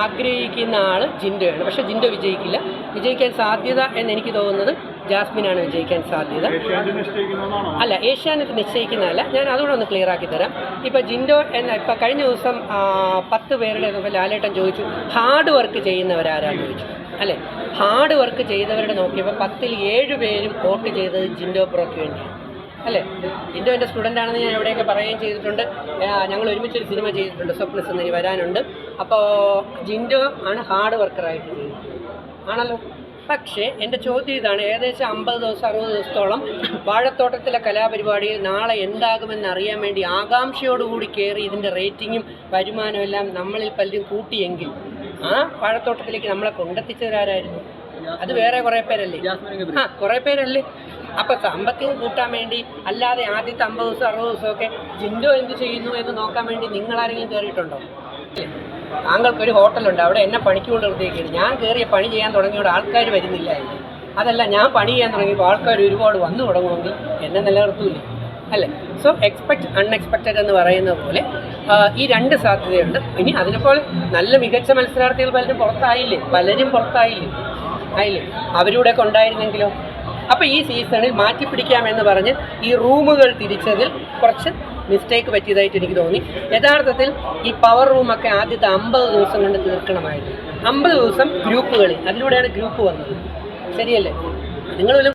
ആഗ്രഹിക്കുന്ന ആൾ ജിൻഡോയാണ്. പക്ഷേ ജിൻഡോ വിജയിക്കില്ല. വിജയിക്കാൻ സാധ്യത എന്ന് എനിക്ക് തോന്നുന്നത് ജാസ്മിനാണ് വിജയിക്കാൻ സാധ്യത. അല്ല ഏഷ്യാനെറ്റ് നിശ്ചയിക്കുന്നതല്ല. ഞാൻ അതുകൂടെ ഒന്ന് ക്ലിയർ ആക്കി തരാം. ഇപ്പോൾ ജിൻഡോ എന്ന ഇപ്പം കഴിഞ്ഞ ദിവസം പത്ത് പേരുടെ ലാലേട്ടൻ ചോദിച്ചു ഹാർഡ് വർക്ക് ചെയ്യുന്നവരാരാന്ന് ചോദിച്ചു. അല്ലേ? ഹാർഡ് വർക്ക് ചെയ്തവരുടെ നോക്കിയപ്പോൾ പത്തിൽ ഏഴ് പേരും വോട്ട് ചെയ്തത് ജിൻഡോ പ്രോക്ക് വേണ്ടിയാണ്. അല്ലേ? ഇൻഡോ എന്റെ സ്റ്റുഡന്റ് ആണെന്ന് ഞാൻ എവിടെയൊക്കെ പറയുകയും ചെയ്തിട്ടുണ്ട്. ഞങ്ങൾ ഒരുമിച്ചൊരു സിനിമ ചെയ്തിട്ടുണ്ട്. സ്വപ്ന സുന്ദരി വരാനുണ്ട്. അപ്പോൾ ജിൻഡോ ആണ് ഹാർഡ് വർക്കറായിട്ട് ആണല്ലോ? പക്ഷേ എന്റെ ചോദ്യം ഇതാണ്. ഏകദേശം അമ്പത് ദിവസം അറുപത് ദിവസത്തോളം വാഴത്തോട്ടത്തിലെ കലാപരിപാടിയിൽ നാളെ എന്താകുമെന്ന് അറിയാൻ വേണ്ടി ആകാംക്ഷയോടുകൂടി കയറി ഇതിന്റെ റേറ്റിങ്ങും വരുമാനവും എല്ലാം നമ്മളിൽ പലരും കൂട്ടിയെങ്കിൽ ആ വാഴത്തോട്ടത്തിലേക്ക് നമ്മളെ കൊണ്ടെത്തിച്ചവരാരായിരുന്നു? അത് വേറെ കുറേ പേരല്ലേ? ആ കുറേ പേരല്ലേ? അപ്പം സമ്പത്തിന് കൂട്ടാൻ വേണ്ടി അല്ലാതെ ആദ്യത്തെ അമ്പത് ദിവസം അറുപത് ദിവസമൊക്കെ ജിൻഡോ എന്ത് ചെയ്യുന്നു എന്ന് നോക്കാൻ വേണ്ടി നിങ്ങളാരെങ്കിലും കയറിയിട്ടുണ്ടോ? താങ്കൾക്കൊരു ഹോട്ടലുണ്ട് അവിടെ എന്നെ പണിക്ക് കൊണ്ട് നിർത്തിയേക്കാണ് ഞാൻ കയറിയ പണി ചെയ്യാൻ തുടങ്ങിയോടെ ആൾക്കാർ വരുന്നില്ല അതല്ല ഞാൻ പണി ചെയ്യാൻ തുടങ്ങിയപ്പോൾ ആൾക്കാർ ഒരുപാട് വന്നു തുടങ്ങുമെങ്കിൽ എന്നെ നിലനിർത്തൂല അല്ലേ? സോ എക്സ്പെക്ട് അൺഎക്സ്പെക്റ്റഡ് എന്ന് പറയുന്ന പോലെ ഈ രണ്ട് സാധ്യതയുണ്ട്. ഇനി അതിനെപ്പോലെ നല്ല മികച്ച മത്സരാർത്ഥികൾ പലരും പുറത്തായില്ലേ? പലരും പുറത്തായില്ലേ? ആയില്ലേ? അവരൂടെയൊക്കെ ഉണ്ടായിരുന്നെങ്കിലോ? അപ്പോൾ ഈ സീസണിൽ മാറ്റി മാറ്റിപ്പിടിക്കാമെന്ന് പറഞ്ഞ് ഈ റൂമുകൾ തിരിച്ചതിൽ കുറച്ച് മിസ്റ്റേക്ക് പറ്റിയതായിട്ട് എനിക്ക് തോന്നി. യഥാർത്ഥത്തിൽ ഈ പവർ റൂമൊക്കെ ആദ്യത്തെ അമ്പത് ദിവസം കൊണ്ട് തീർക്കണമായിരുന്നു. അമ്പത് ദിവസം ഗ്രൂപ്പുകളിൽ അതിലൂടെയാണ് ഗ്രൂപ്പ് വന്നത്. ശരിയല്ലേ? നിങ്ങൾ